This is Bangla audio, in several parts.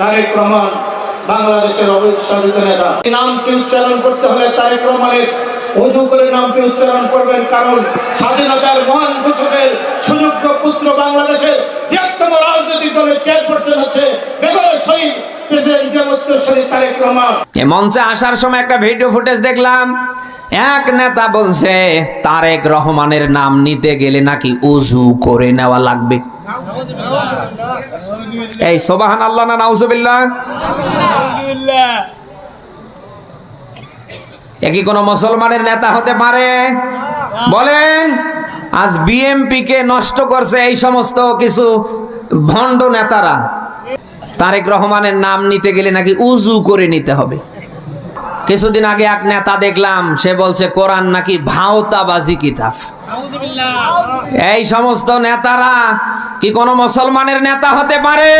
তারেক রহমান বাংলাদেশের অবিস্বাদিত নেতা। এই নামটি উচ্চারণ করতে হলে তারেক রহমানের অজু করে নামটি উচ্চারণ করবেন, কারণ স্বাধীনতার মহান ঘোষকের সুযোগ্য পুত্র বাংলাদেশের বৃহত্তম রাজনৈতিক দলের চেয়ারপারসন হচ্ছে শহীদ মঞ্চে আসার সময় একটা ভিডিও ফুটেজ দেখলাম। এক নেতা বলছে, তারেক রহমানের নাম নিতে গেলে নাকি উজু করে নেওয়া লাগবে? এই সোবাহান আল্লাহ না নাউজুবিল্লাহ? এ কি কোনো মুসলমানের নেতা হতে পারে? বলেন, আজ বিএমপি কে নষ্ট করছে এই সমস্ত কিছু ভণ্ড নেতারা। তারেক রহমানের নাম নিতে গেলে নাকি উজু করে নিতে হবে। কিছুদিন আগে এক নেতা দেখলাম, সে বলছে, কোরআন নাকি ভাওতাবাজি কিতাব। এই সমস্ত নেতারা কি কোনো মুসলমানের নেতা হতে পারে?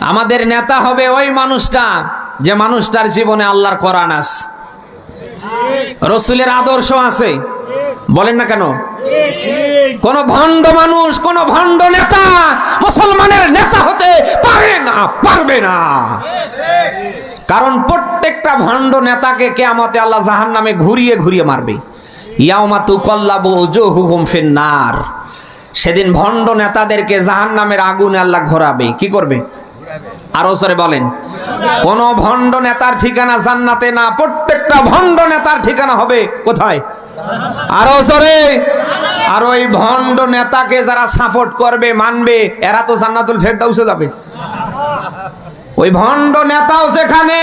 আমাদের নেতা হবে ওই মানুষটা যে মানুষটার জীবনে আল্লাহর কোরআন আছে। রসুলের আদর্শ আছে। বলেন না কেন? কোন ভণ্ড মানুষ, কোন ভণ্ড নেতা মুসলমানের নেতা হতে পারে না, পারবে না। কারণ প্রত্যেকটা ভণ্ড নেতাকে কেয়ামতে আল্লাহ জাহান নামে ঘুরিয়ে ঘুরিয়ে মারবে। ইয়াউমা তুকল্লাবু উজুহুহুম ফিন্নার। সেদিন ভণ্ড নেতাদেরকে জাহান নামের আগুনে আল্লাহ ঘোরাবে। কি করবে? আরও সরে বলেন। কোন ভণ্ড নেতার ঠিকানা জান্নাতে না, প্রত্যেকটা ভণ্ড নেতার ঠিকানা হবে কোথায়? আরও সরে আর ওই ভণ্ড নেতাকে যারা সাপোর্ট করবে, মানবে, এরা তো জান্নাতুল ফেরদাউসে যাবে। ওই ভণ্ড নেতাও সেখানে,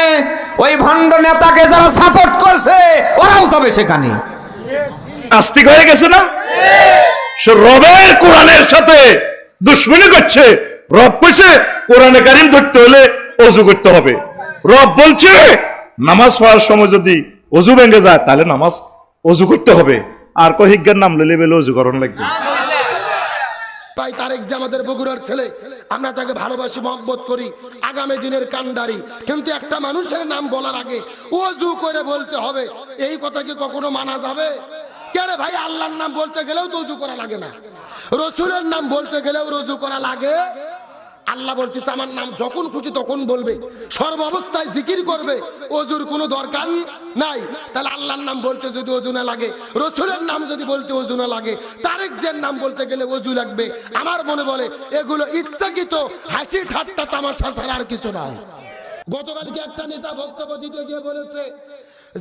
ওই ভণ্ড নেতাকে যারা সাপোর্ট করছে, ওরাও যাবে সেখানে। আস্তিক হয়ে গেছে না? সে রবের কোরআনের সাথে দুশ্মনী করছে। রব কইছে, কোরআনে কারিম ধরতে হলে অজু করতে হবে। রব বলছে, নামাজ পড়ার সময় যদি অজু ভেঙে যায়, তাহলে নামাজ অজু করতে হবে। আর কহিজ্ঞার নাম লেলে বেলে অজু করণ লাগবে। ভাই তারেক যে আমাদের বগুড়ার ছেলে, আমরা তাকে ভালোবাসি, মহব্বত করি, আগামী দিনের কান্ডারি কিন্তু একটা মানুষের নাম বলার আগে ওজু করে বলতে হবে। এই কথা কি কখনো মানা যাবে? কেন ভাই, আল্লাহর নাম বলতে গেলেও তো উজু করা লাগে না। রসুলের নাম বলতে গেলেও রুজু করা লাগে। আল্লাহ বলতেছে, আমার নাম যখন খুশি তখন বলবে। সর্ব অবস্থায় জিকির করবে। অজুর কোনো দরকার নাই। তাহলে আল্লাহর নাম বলতে যদি অজু না লাগে, রসুলের নাম যদি বলতে অজু না লাগে তারেক জিয়ার নাম বলতে গেলে অজু লাগবে। আমার মনে বলে, এগুলো ইচ্ছাকৃত হাসি ঠাট্টা তামাশা ছাড়া আর কিছু নাই। গতকালকে একটা নেতা বক্তব্য দিতে গিয়ে বলেছে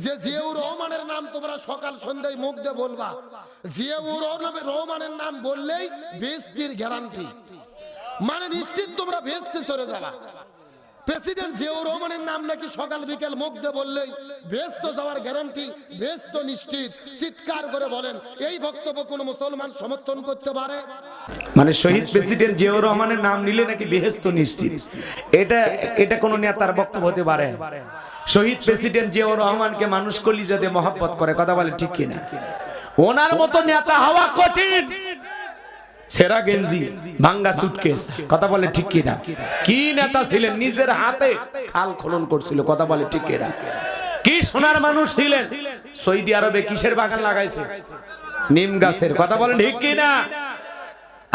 যে জিয়াউর রহমানের নাম তোমরা সকাল সন্ধ্যায় মুখ দিয়ে বলবা। জিয়াউর রহমানের নাম বললেই বেস্তির গ্যারান্টি মানে নিশ্চিত তোমরা ভেস্তে চলে যাবা। প্রেসিডেন্ট জিয়াউর রহমানের নাম নাকি সকাল বিকেল মুখ দিয়ে বললেই ভেস্ত যাওয়ার গ্যারান্টি ভেস্ত নিশ্চিত। চিৎকার করে বলেন, এই বক্তব্য কোন মুসলমান সমর্থন করতে পারে? মানে শহীদ প্রেসিডেন্ট জিয়াউর রহমানের নাম নিলে নাকি বেহেস্ত নিশ্চিত। এটা এটা কোন নেতার বক্তব্য হতে পারে। শহীদ প্রেসিডেন্ট জিয়াউর রহমানকে মানুষ কলিজাতে মহব্বত করে, কথা বলে ঠিক কিনা? ওনার মতো নেতা হওয়া কঠিন। সেরা গেঞ্জি, ভাঙ্গা সুটকেস কথা বলে ঠিক কিনা? কি নেতা ছিলেন? নিজের হাতে খাল খনন করছিল, কথা বলে ঠিক কিনা? কি সোনার মানুষ ছিলেন? সৌদি আরবে কিসের বাগান লাগাইছে? নিম গাছের, কথা বলেন ঠিক কিনা?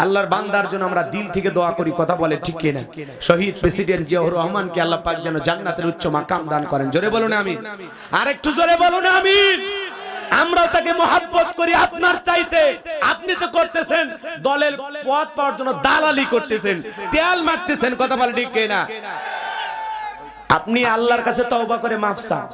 আল্লাহর বান্দার জন্য আমরা দিল থেকে দোয়া করি, কথা বলে, ঠিক কিনা? শহীদ প্রেসিডেন্ট জিয়াউর রহমানকে আল্লাহ পাক যেন জান্নাতের উচ্চ মাকাম দান করেন। জোরে বলুন আমি আর একটু জোরে বলুন আমি আমরা তাকে মহাব্বত করি আপনার চাইতে। আপনি তো করতেছেন, দলের পথ পাওয়ার জন্য দালালি করতেছেন, তেল মারতেছেন, কথা বলে, ঠিক কিনা? আপনি আল্লাহর কাছে তওবা করে মাফ চান।